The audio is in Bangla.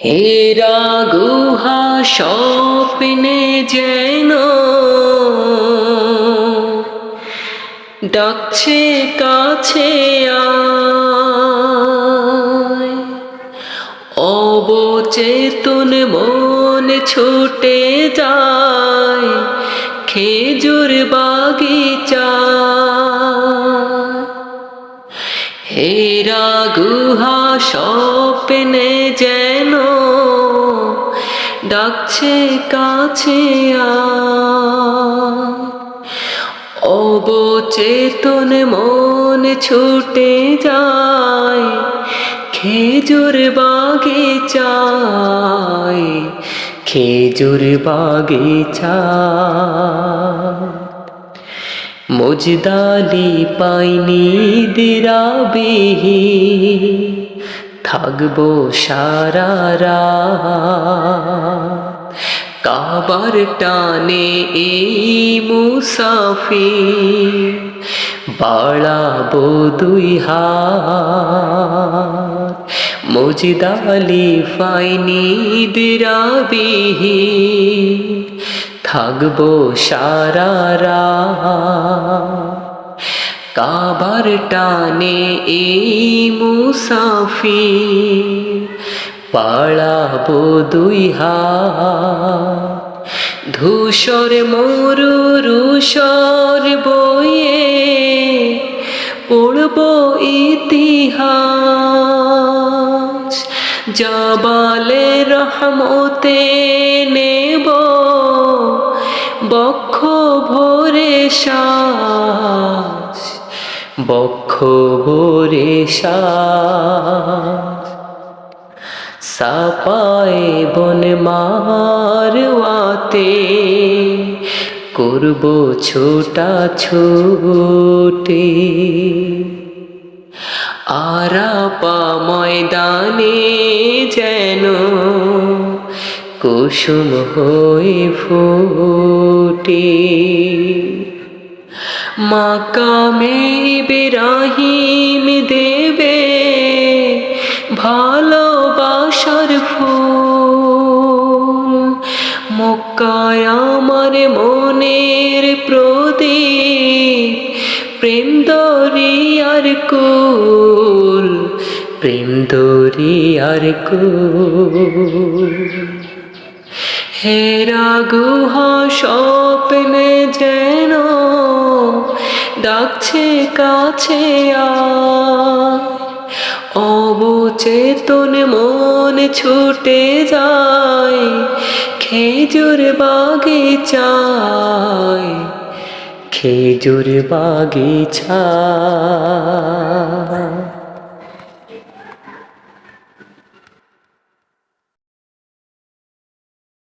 হেরা গুহা স্বপ্নে যেন ডাকছে কাছে অবচেতন মন ছুটে যায় খেজুর বাগিচা হেরা গুহা স্বপ্নে যেন ডাকছে কাছে। অবচেতন মন ছুটে যায় খেজুর বাগিচায় খেজুর বাগিচায় মজদালি পাইনি দিরাবিহি। থাকব সারা। কাবার টানে এই মুসাফি বাড়াবো দুই হাত। মজদালি ফাইনি দিরাবিহি। থাকব সারা কাবার টানে এই মুসাফি পাড়াবো দুই হাত। ধূসর মরু রুষর বইয়ে পড়ব ইতিহাস। জবালে রহমতে নেব বক্ষ ভরে শ্বাস, বক্ষ ভরে শ্বাস। সাপায়ে বন মারওয়াতে করব ছোটা ছোটে। আরাপা ময়দানে যেন কুসুম হয়ে ফোটে। মাকামে বিরাহিম দেবে ভালোবাসার ফুল। মক্কায় আমার মনের প্রদীপ, প্রেম দরিয়ার কুল, প্রেম দরিয়ার কুল। হেরা গুহা স্বপ্নে যেন ডাকছে কাছে। অবচেতন মন ছুটে যায় খেজুর বাগিচায় খেজুর বাগিচা